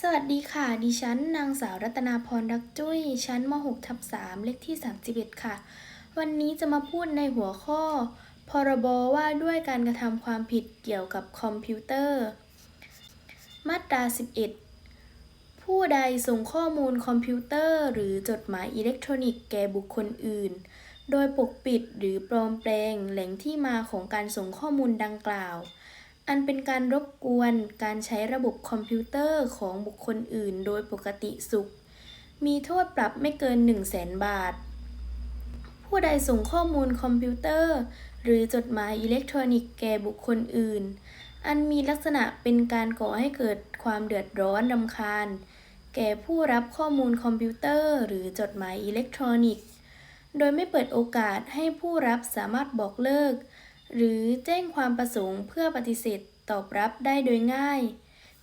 สวัสดีค่ะ ดิฉันนางสาวรัตนาพรรักจุ้ย ชั้นม .6 ทับ3เลขที่ 31 ค่ะ วันนี้จะมาพูดในหัวข้อ พรบว่าด้วยการกระทำความผิดเกี่ยวกับคอมพิวเตอร์ มาตรา 11 ผู้ใดส่งข้อมูลคอมพิวเตอร์ หรือจดหมายอิเล็กทรอนิกส์แก่บุคคลอื่น โดยปกปิดหรือปลอมแปลงแหล่งที่มาของการส่งข้อมูลดังกล่าว อันเป็นการรบกวนการใช้ระบบคอมพิวเตอร์ของบุคคลอื่นโดยปกติสุข มีโทษปรับไม่เกิน 1 0 0 0 0แสนบาท ผู้ใดส่งข้อมูลคอมพิวเตอร์ หรือจดหมายอิเล็กทรอนิกส์แก่บุคคลอื่น อันมีลักษณะเป็นการก่อให้เกิดความเดือดร้อนรำคาญ แก่ผู้รับข้อมูลคอมพิวเตอร์ หรือจดหมายอิเล็กทรอนิกส์ โดยไม่เปิดโอกาสให้ผู้รับสามารถบอกเลิก หรือแจ้งความประสงค์เพื่อปฏิเสธตอบรับได้โดยง่าย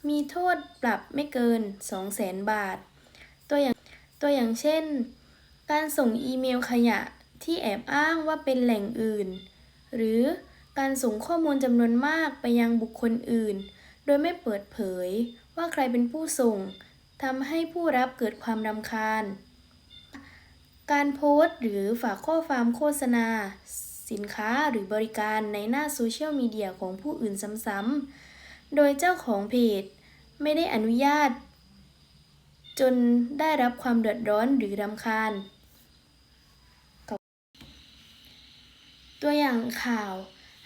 มีโทษปรับไม่เกิน 200,000 บาท ตัวอย่างตัวอย่างเช่น การส่งอีเมลขยะที่แอบอ้างว่าเป็นแหล่งอื่น หรือการส่งข้อมูลจำนวนมากไปยังบุคคลอื่น โดยไม่เปิดเผยว่าใครเป็นผู้ส่งทำให้ผู้รับเกิดความรำคาญ การโพสต์หรือฝากข้อความโฆษณา สินค้าหรือบริการในหน้าโซเชียลมีเดียของผู้อื่นซ้ำๆ โดยเจ้าของเพจไม่ได้อนุญาต จนได้รับความเดือดร้อนหรือรำคาญ ตัวอย่างข่าว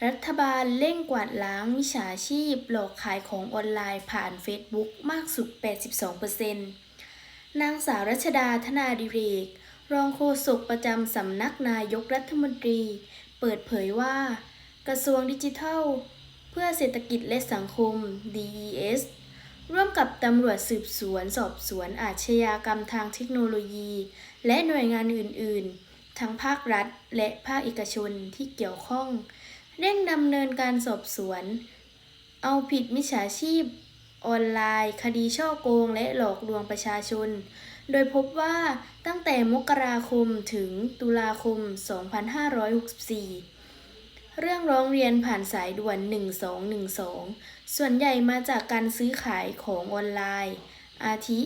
รัฐบาลเร่งกวาดล้างมิจฉาชีพ หลอกขายของออนไลน์ผ่าน Facebook มากสุด 82%นางสาวรัชดาธนาดิเรก รองโฆษกประจำสำนักนายกรัฐมนตรี เปิดเผยว่า กระทรวงดิจิทัล เพื่อเศรษฐกิจและสังคม DES ร่วมกับตำรวจสืบสวนสอบสวนอาชญากรรมทางเทคโนโลยี และหน่วยงานอื่น ๆ ทั้งภาครัฐและภาคเอกชนที่เกี่ยวข้อง เร่งดำเนินการสอบสวน เอาผิดมิจฉาชีพ ออนไลน์ คดีช่อโกง และหลอกลวงประชาชน โดยพบว่าตั้งแต่มกราคมถึงตุลาคม 2564 เรื่องร้องเรียนผ่านสายด่วน 1212 ส่วนใหญ่มาจากการซื้อขายของออนไลน์ อาทิ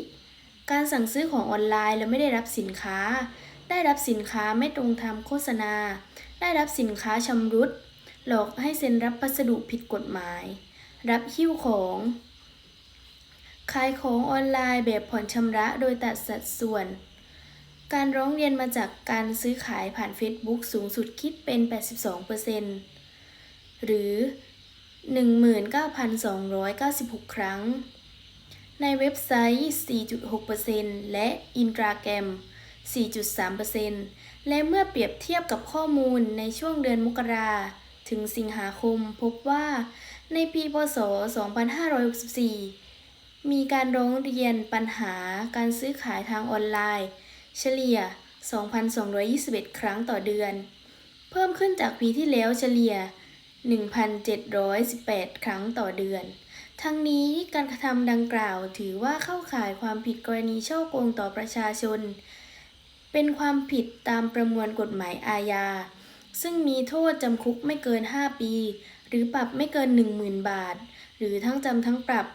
การสั่งซื้อของออนไลน์แล้วไม่ได้รับสินค้า ได้รับสินค้าไม่ตรงตามโฆษณา ได้รับสินค้าชำรุด หลอกให้เซ็นรับพัสดุผิดกฎหมาย รับหิ้วของ ขายของออนไลน์แบบผ่อนชำระโดยตัดสัดส่วน การร้องเรียนมาจากการซื้อขายผ่าน Facebook สูงสุดคิดเป็น 82%หรือ 19,296 ครั้ง ในเว็บไซต์ 4.6%และอินตราแกรม 4.3%และเมื่อเปรียบเทียบกับข้อมูลในช่วงเดือนมกราถึงสิงหาคมพบว่าในปีพศ 2564 มีการร้องเรียนปัญหาการซื้อขายทางออนไลน์ เฉลี่ย 2,221 ครั้งต่อเดือน เพิ่มขึ้นจากปีที่แล้วเฉลี่ย 1,718 ครั้งต่อเดือน ทั้งนี้การกระทำดังกล่าวถือว่าเข้าข่ายความผิดกรณีช่อโกงต่อประชาชน เป็นความผิดตามประมวลกฎหมายอาญา ซึ่งมีโทษจำคุกไม่เกิน 5 ปี หรือปรับไม่เกิน 10,000 บาท หรือทั้งจำทั้งปรับ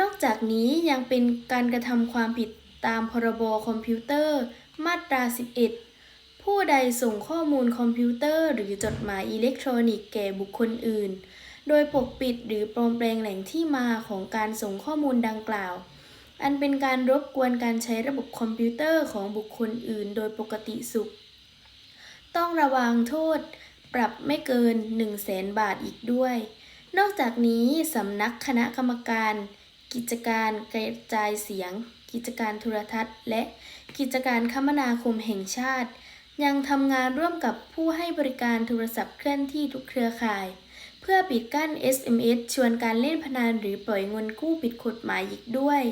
นอกจากนี้ยังเป็นการกระทำความผิดตามพรบคอมพิวเตอร์ มาตรา 11 ผู้ใดส่งข้อมูลคอมพิวเตอร์หรือจดหมายอิเล็กทรอนิกส์แก่บุคคลอื่น โดยปกปิดหรือปลอมแปลงแหล่งที่มาของการส่งข้อมูลดังกล่าว อันเป็นการรบกวนการใช้ระบบคอมพิวเตอร์ของบุคคลอื่น โดยปกติสุข ต้องระวังโทษ ปรับไม่เกิน 1 0 0 0 0แสนบาทอีกด้วย นอกจากนี้สำนักคณะกรรมการ กิจการกระจายเสียง กิจการโทรทัศน์ และกิจการคมนาคมแห่งชาติ ยังทำงานร่วมกับผู้ให้บริการโทรศัพท์เคลื่อนที่ทุกเครือข่าย เพื่อปิดกั้น SMS ชวนการเล่นพนันหรือปล่อยเงินกู้ผิดกฎหมายอีกด้วย